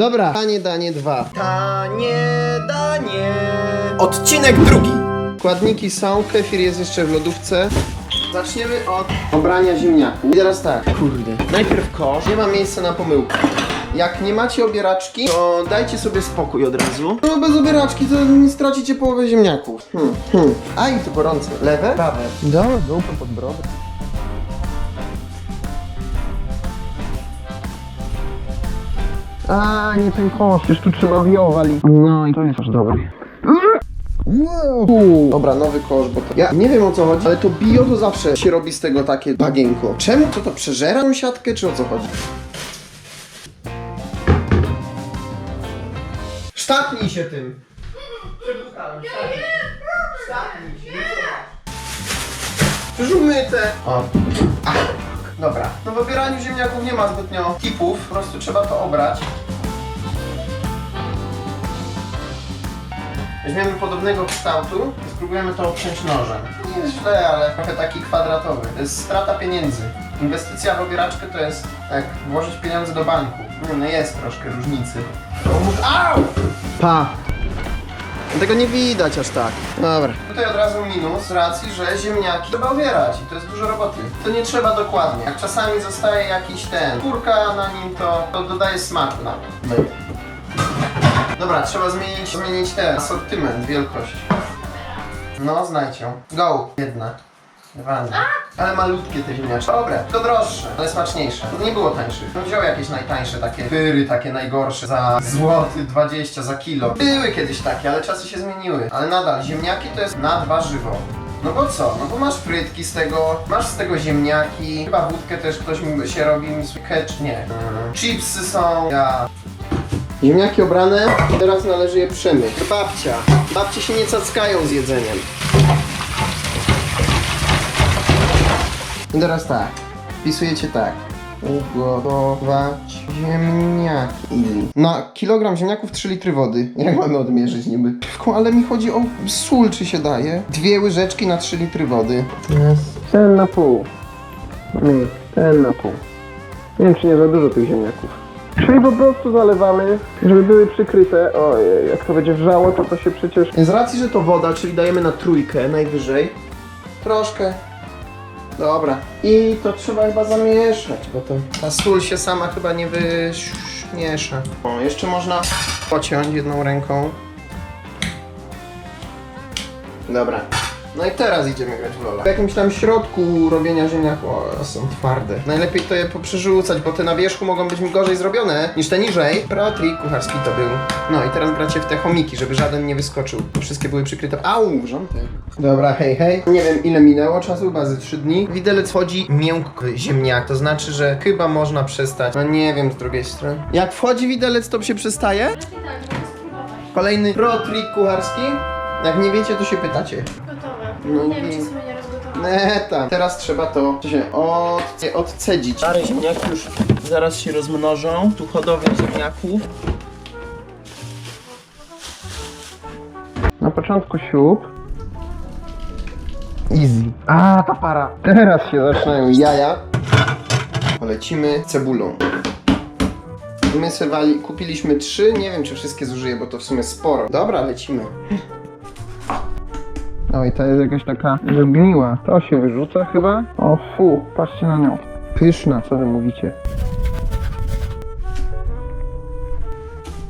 Dobra, danie, danie dwa. Tanie danie. Odcinek drugi. Składniki są, kefir jest jeszcze w lodówce. Zaczniemy od obrania ziemniaków. I teraz tak, kurde. Najpierw kosz, nie ma miejsca na pomyłkę. Jak nie macie obieraczki, to dajcie sobie spokój od razu. No bez obieraczki to nie stracicie połowę ziemniaków. Hmm, hmm. A i to gorące. Lewe? Prawe. Dobra, dupę pod brodę. A, nie ten kosz, już tu trzeba wiowali. No i to jest aż dobry. Wow. Dobra, nowy kosz, bo to... Ja nie wiem o co chodzi, ale to bio to zawsze się robi z tego takie bagienko. Czemu? To to przeżera tą siatkę, czy o co chodzi? Sztapnij się tym! Sztapnij się, Przecież umyte! O. Dobra. No w obieraniu ziemniaków nie ma zbytnio tipów, po prostu trzeba to obrać. Weźmiemy podobnego kształtu i spróbujemy to obciąć nożem. Nie jest źle, ale trochę taki kwadratowy. To jest strata pieniędzy. Inwestycja w obieraczkę to jest jak włożyć pieniądze do banku. No jest troszkę różnicy. Au! Pa! Tego nie widać aż tak. Dobra. Tutaj od razu minus z racji, że ziemniaki trzeba obierać i to jest dużo roboty. To nie trzeba dokładnie. Jak czasami zostaje jakiś ten kurka na nim, to, to dodaje smaku na to. Dobra, trzeba zmienić, zmienić ten asortyment, wielkość. No, znajdź ją. Go! Jedna. Dwa. Ale malutkie te ziemniaczki. Dobre, to droższe, ale smaczniejsze. To nie było tańszych. No wziął jakieś najtańsze takie pyry, takie najgorsze za złoty 20 za kilo. Były kiedyś takie, ale czasy się zmieniły. Ale nadal, ziemniaki to jest nadwarzywo. No bo co? No bo masz frytki z tego, masz z tego ziemniaki, chyba wódkę też ktoś mi- się robi, ketch, nie. Mm. Chipsy są, ja Ziemniaki obrane, teraz należy je przemyć. Babcia. Babcie się nie cackają z jedzeniem. I teraz tak. Wpisujecie tak. Ugotować ziemniaki. Na kilogram ziemniaków 3 litry wody. Jak mamy odmierzyć niby? Ale mi chodzi o sól, czy się daje. Dwie łyżeczki na 3 litry wody. Ten na pół. Ten na pół. Nie wiem, czy nie za dużo tych ziemniaków. Czyli po prostu zalewamy, żeby były przykryte. Ojej, jak to będzie wrzało, to to się przecież... Z racji, że to woda, czyli dajemy na trójkę najwyżej. Troszkę. Dobra. I to trzeba chyba zamieszać, bo to... Ta sól się sama chyba nie wymiesza. O, jeszcze można pociąć jedną ręką. Dobra. No i teraz idziemy grać w Lola. W jakimś tam środku robienia ziemniaków, o, są twarde. Najlepiej to je poprzerzucać, bo te na wierzchu mogą być mi gorzej zrobione niż te niżej. Pro trik kucharski to był. No i teraz gracie w te chomiki, żeby żaden nie wyskoczył. Wszystkie były przykryte. Au, wrzątek. Dobra, hej, hej. Nie wiem ile minęło czasu, chyba ze 3 dni. Widelec wchodzi miękki ziemniak, to znaczy, że chyba można przestać. No nie wiem z drugiej strony. Jak wchodzi widelec, to się przestaje? Tak, spróbować. Kolejny pro trik kucharski. Jak nie wiecie, to się pytacie. No nie i- wiem, czy sobie nie rozgotować. Neta. Teraz trzeba to się od, odcedzić. Stare ziemniaki już zaraz się rozmnożą. Tu hodowla ziemniaków. Na początku siup. Easy. A, ta para. Teraz się zaczynają jaja. Polecimy cebulą. My sewali, kupiliśmy trzy, nie wiem czy wszystkie zużyję, bo to w sumie sporo. Dobra, lecimy. Oj, ta jest jakaś taka zgniła. To się wyrzuca chyba? O fu, patrzcie na nią. Pyszna, co wy mówicie?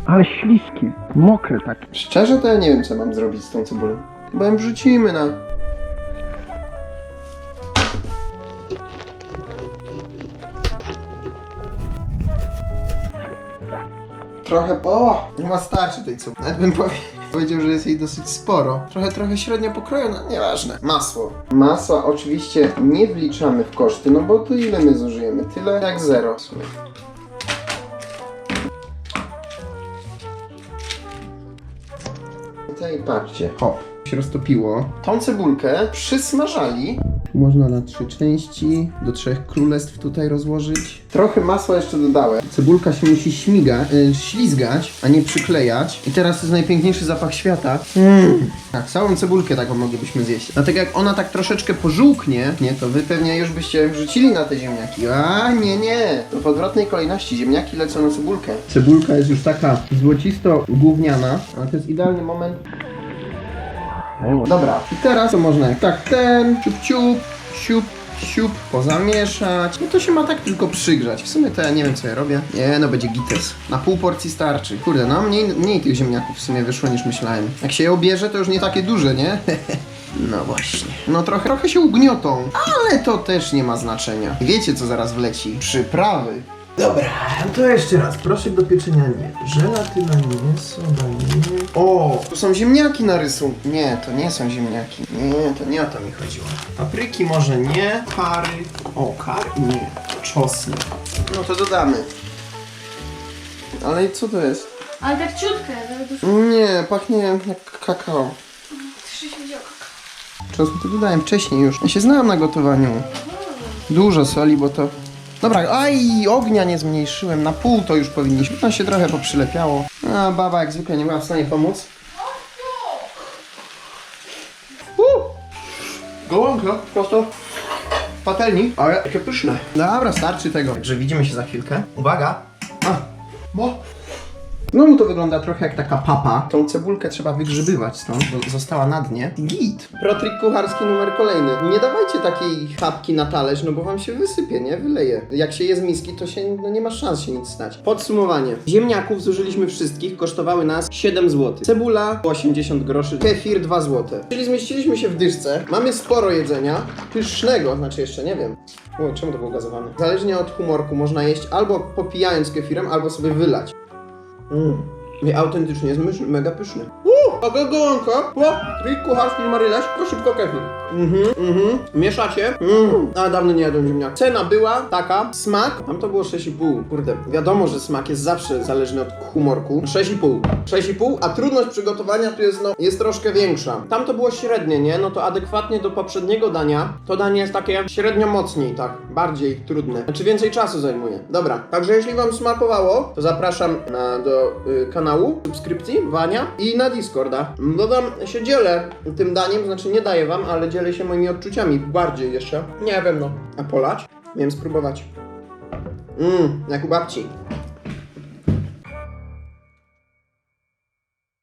Ale śliskie, mokre takie. Szczerze to ja nie wiem co mam zrobić z tą cebulą. Chyba ją wrzucimy na... Trochę... O! Nie ma starczy tej cebuli. Nawet bym powie- powiedział, że jest jej dosyć sporo. Trochę, trochę średnio pokrojone, nieważne. Masło. Masła oczywiście nie wliczamy w koszty, no bo to ile my zużyjemy? Tyle jak zero w patrzcie, hop. Się roztopiło. Tą cebulkę przysmażali. Można na trzy części, do trzech królestw tutaj rozłożyć. Trochę masła jeszcze dodałem. Cebulka się musi śmiga, y, ślizgać, a nie przyklejać. I teraz jest najpiękniejszy zapach świata. Mm. Tak, całą cebulkę taką moglibyśmy zjeść. Dlatego jak ona tak troszeczkę pożółknie, nie, to wy pewnie już byście wrzucili na te ziemniaki. A nie, nie. To w odwrotnej kolejności. Ziemniaki lecą na cebulkę. Cebulka jest już taka złocisto-gówniana, ale to jest idealny moment Dobra, i teraz to można jak tak ten, ciup ciup, siup, siup, pozamieszać. No to się ma tak tylko przygrzać. W sumie to ja nie wiem co ja robię. Nie, no będzie gites. Na pół porcji starczy. Kurde, no mniej, mniej tych ziemniaków w sumie wyszło niż myślałem. Jak się je obierze, to już nie takie duże, nie? No właśnie. No trochę, trochę się ugniotą, ale to też nie ma znaczenia. Wiecie co zaraz wleci? Przyprawy. Dobra, to jeszcze raz. Proszek do pieczenia nie. Żelatyna nie, soda nie. O, tu są ziemniaki na rysunku. Nie, to nie są ziemniaki. Nie, to nie o to mi chodziło. Papryki może nie, kary. O, kary nie. Czosnek. No to dodamy. Ale co to jest? Ale tak ciutkę, żeby dużo. Nie, pachnie jak kakao. Trzy się kakao. Czosnek to dodałem wcześniej już. Ja się znałem na gotowaniu. Dużo soli, bo to... Dobra, aj, ognia nie zmniejszyłem. Na pół to już powinniśmy. To się trochę poprzylepiało. A baba jak zwykle nie była w stanie pomóc. Gołąka, prosto w patelni, ale jakie pyszne. Dobra, starczy tego. Także widzimy się za chwilkę. Uwaga. A, bo... Znowu to wygląda trochę jak taka papa. Tą cebulkę trzeba wygrzybywać stąd, bo została na dnie. Git. Protrik kucharski numer kolejny. Nie dawajcie takiej chapki na talerz, no bo wam się wysypie, nie? Wyleje. Jak się je z miski, to się, no nie ma szans się nic stać. Podsumowanie. Ziemniaków zużyliśmy wszystkich, kosztowały nas 7 zł. Cebula 80 groszy, kefir 2 zł. Czyli zmieściliśmy się w dyszce. Mamy sporo jedzenia. Pysznego, znaczy jeszcze nie wiem. O, czemu to było gazowane? Zależnie od humorku można jeść albo popijając kefirem, albo sobie wylać. Mm. I autentycznie jest mega pyszny. Taka gołąka. O, trik kucharski marylarz, tylko szybko kefir. Mhm, mhm. Mieszacie. Mm. A dawno nie jadłem ziemniak. Cena była taka, smak, tam to było 6,5. Kurde, wiadomo, że smak jest zawsze zależny od humorku. 6,5. 6,5, a trudność przygotowania tu jest, no, jest troszkę większa. Tam to było średnie, nie? No to adekwatnie do poprzedniego dania, to danie jest takie średnio mocniej, tak, bardziej trudne. Znaczy więcej czasu zajmuje. Dobra, także jeśli wam smakowało, to zapraszam na, do y, kanału, subskrypcji, Wania i na Discorda. Dodam, się dzielę tym daniem, znaczy nie daję wam, ale dzielę się moimi odczuciami bardziej jeszcze. Nie wiem, no. A polać? Miałem spróbować. Mmm, jak u babci.